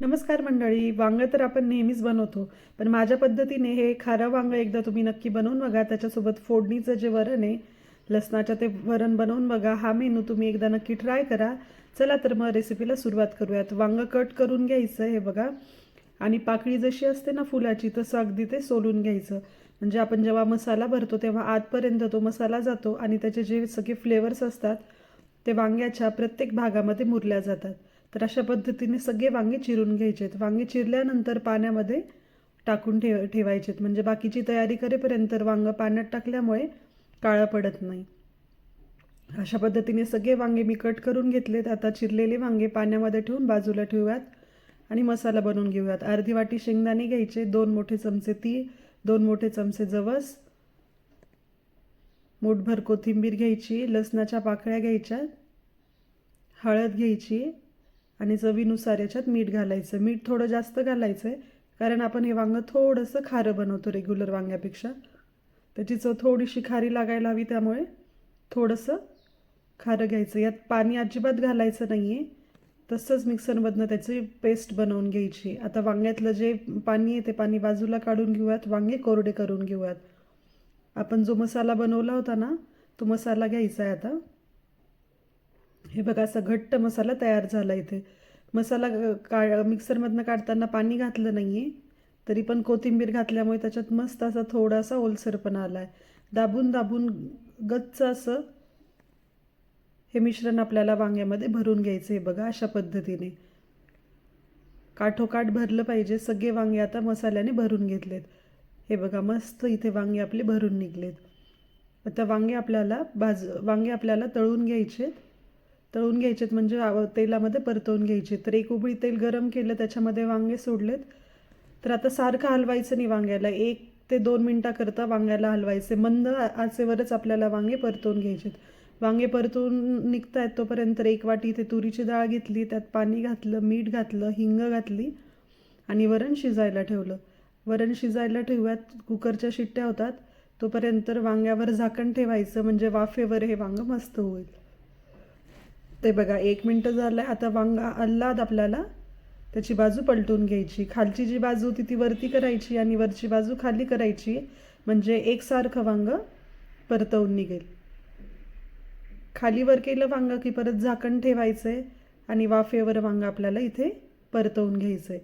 नमस्कार मंडळी वांगं तर आपण नेहमीच बनवतो पण माझ्या पद्धतीने हे खारं वांगं एकदा तुम्ही नक्की बनवून बघा त्याच्यासोबत फोडणीचं जे वरण आहे लसणाचं ते वरण बनवून बघा हा मेनू तुम्ही एकदा नक्की ट्राय करा. चला तर मग रेसिपीला सुरुवात करूयात. वांगं कट करून घ्यायचं हे बघा. आणि पाकळी जशी असते ना फुलाची तसं अगदी ते सोलून घ्यायचं. म्हणजे आपण जेव्हा मसाला भरतो तेव्हा आतपर्यंत तो मसाला जातो आणि त्याचे जे सगळे फ्लेवर्स असतात ते वांग्याच्या प्रत्येक भागामध्ये मुरल्या जातात. तर अशा पद्धतीने सगळे वांगे चिरून घ्यायचे आहेत वांगे चिरल्यानंतर पाण्यामध्ये टाकून ठेव ठेवायचे आहेत म्हणजे बाकीची तयारी करेपर्यंत वांगं पाण्यात टाकल्यामुळे काळं पडत नाही. अशा पद्धतीने सगळे वांगे मी कट करून घेतलेत. आता चिरलेले वांगे पाण्यामध्ये ठेवून बाजूला ठेवूयात आणि मसाला बनवून घेऊयात. अर्धी वाटी शेंगदाणे घ्यायचे दोन मोठे चमचे ती दोन मोठे चमचे जवस मूठभर कोथिंबीर घ्यायची लसणाच्या पाकळ्या घ्यायच्या हळद घ्यायची आणि चवीनुसार याच्यात मीठ घालायचं. मीठ थोडं जास्त घालायचं आहे कारण आपण हे वांगं थोडंसं खारं बनवतो रेग्युलर वांग्यापेक्षा. त्याची चव थोडीशी खारी लागायला हवी त्यामुळे थोडंसं खारं घ्यायचं. यात पाणी अजिबात घालायचं नाही आहे तसंच मिक्सरमधनं त्याची पेस्ट बनवून घ्यायची. आता वांग्यातलं जे पाणी आहे ते पाणी बाजूला काढून घेऊयात. वांगे कोरडे करून घेऊयात. आपण जो मसाला बनवला होता ना तो मसाला घ्यायचा आहे आता. हे बघा असा घट्ट मसाला तयार झाला इथे. मसाला का मिक्सरमधनं काढताना पाणी घातलं नाही आहे तरी पण कोथिंबीर घातल्यामुळे त्याच्यात मस्त असा थोडासा ओलसरपणा आला आहे दाबून दाबून गच्च असं हे मिश्रण आपल्याला वांग्यामध्ये भरून घ्यायचं आहे बघा अशा पद्धतीने. काठोकाठ भरलं पाहिजे सगळे वांगे आता मसाल्याने भरून घेतलेत. हे बघा मस्त इथे वांगे आपले भरून निघलेत. आता वांगे आपल्याला भाज वांगे आपल्याला तळून घ्यायचे तळून घ्यायचेत म्हणजे तेलामध्ये परतवून घ्यायचे. तर एक उबळी तेल गरम केलं त्याच्यामध्ये वांगे सोडलेत. तर आता सारखं हलवायचं नाही वांग्याला. एक ते दोन मिनटाकरता वांग्याला हलवायचे. मंद आचेवरच आपल्याला वांगे परतवून घ्यायचेत. वांगे परतून निघत आहेत तोपर्यंत एक वाटी इथे तुरीची डाळ घेतली त्यात पाणी घातलं मीठ घातलं हिंग घातली आणि वरण शिजायला ठेवलं. वरण शिजायला ठेवूयात कुकरच्या शिट्ट्या होतात. तोपर्यंत वांग्यावर झाकण ठेवायचं म्हणजे वाफेवर हे वांगं मस्त होईल. ते बघा एक मिनटं झालं आहे आता वांगा आल्लाद आपल्याला त्याची बाजू पलटून घ्यायची. खालची जी बाजू होती ती वरती करायची आणि वरची बाजू खाली करायची. म्हणजे एकसारखं वांगं परतवून निघेल. खाली वर केलं वांगं की परत झाकण ठेवायचं आहे आणि वाफेवर वांगं आपल्याला इथे परतवून घ्यायचं आहे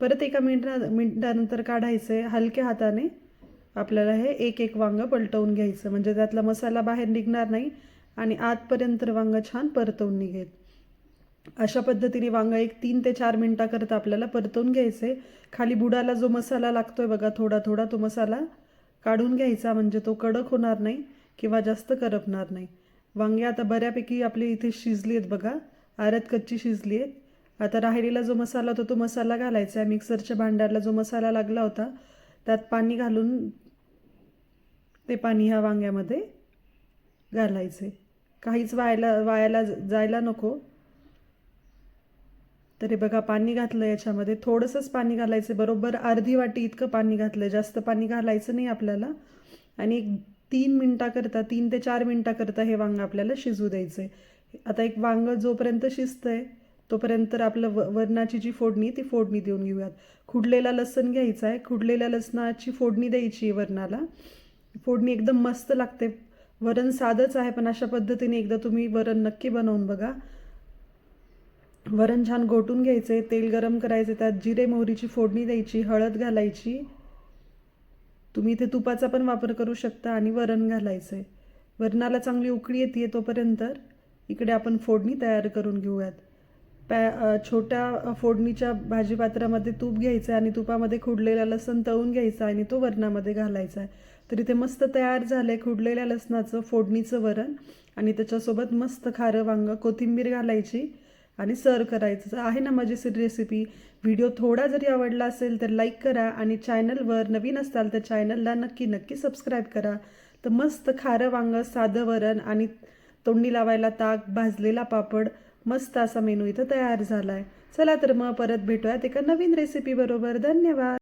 परत एका मिनटा मिनटानंतर काढायचं. आहे हलक्या हाताने आपल्याला हे एक एक वांगं पलटवून घ्यायचं. म्हणजे त्यातला मसाला बाहेर निघणार नाही. आणि आतपर्यंत वांगं छान परतवून निघेल. अशा पद्धतीने वांगं एक तीन ते चार मिनटाकरता आपल्याला परतवून घ्यायचे. खाली बुडाला जो मसाला लागतोय बघा थोडा थोडा तो मसाला काढून घ्यायचा म्हणजे तो कडक होणार नाही किंवा जास्त करपणार नाही. वांगे आता बऱ्यापैकी आपली इथे शिजली आहेत बघा आरत कच्ची शिजली आहेत. आता राहिलेला जो मसाला होता तो मसाला घालायचा आहे. मिक्सरच्या भांड्याला जो मसाला लागला होता त्यात पाणी घालून ते पाणी ह्या वांग्यामध्ये घालायचे. काहीच वायाला वायाला जायला नको. तरी बघा पाणी घातलं याच्यामध्ये थोडंसंच पाणी घालायचं बरोबर अर्धी वाटी इतकं पाणी घातलं जास्त पाणी घालायचं नाही आपल्याला. आणि एक तीन मिनटाकरता तीन ते चार मिनटाकरता हे वांग आपल्याला शिजू द्यायचं आहे आता एक वांग जोपर्यंत शिजतं आहे तोपर्यंत आपलं व वरणाची जी फोडणी ती फोडणी देऊन घेऊयात. खुडलेला लसण घ्यायचा आहे खुडलेल्या लसणाची फोडणी द्यायची आहे वरणाला. फोडणी एकदम मस्त लागते. वरण साधंच आहे पण अशा पद्धतीने एकदा तुम्ही वरण नक्की बनवून बघा. वरण छान घोटून घ्यायचे तेल गरम करायचे त्यात जिरे मोहरीची फोडणी द्यायची हळद घालायची. तुम्ही इथे तुपाचा पण वापर करू शकता आणि वरण घालायचं. आहे वरणाला चांगली उकळी येते तोपर्यंत इकडे आपण फोडणी तयार करून घेऊयात. पॅ छोट्या फोडणीच्या भाजीपात्रामध्ये तूप घ्यायचं आहे आणि तुपामध्ये खुडलेला लसण तळून घ्यायचा आणि तो वरणामध्ये घालायचा. आहे तर इथे मस्त तयार झालं आहे खुडलेल्या लसणाचं फोडणीचं वरण आणि त्याच्यासोबत मस्त खारं वांगं कोथिंबीर घालायची आणि सर्व करायचं. आहे ना मजेशीर रेसिपी व्हिडिओ थोडा जरी आवडला असेल तर लाईक करा आणि चॅनलवर नवीन असाल तर चॅनलला नक्की नक्की सबस्क्राईब करा. तर मस्त खारं वांगं साधं वरण आणि तोंडी लावायला ताक भाजलेला पापड मस्त असा मेनू इथं तयार झाला आहे चला तर मग परत भेटूयात एका नवीन रेसिपीबरोबर धन्यवाद!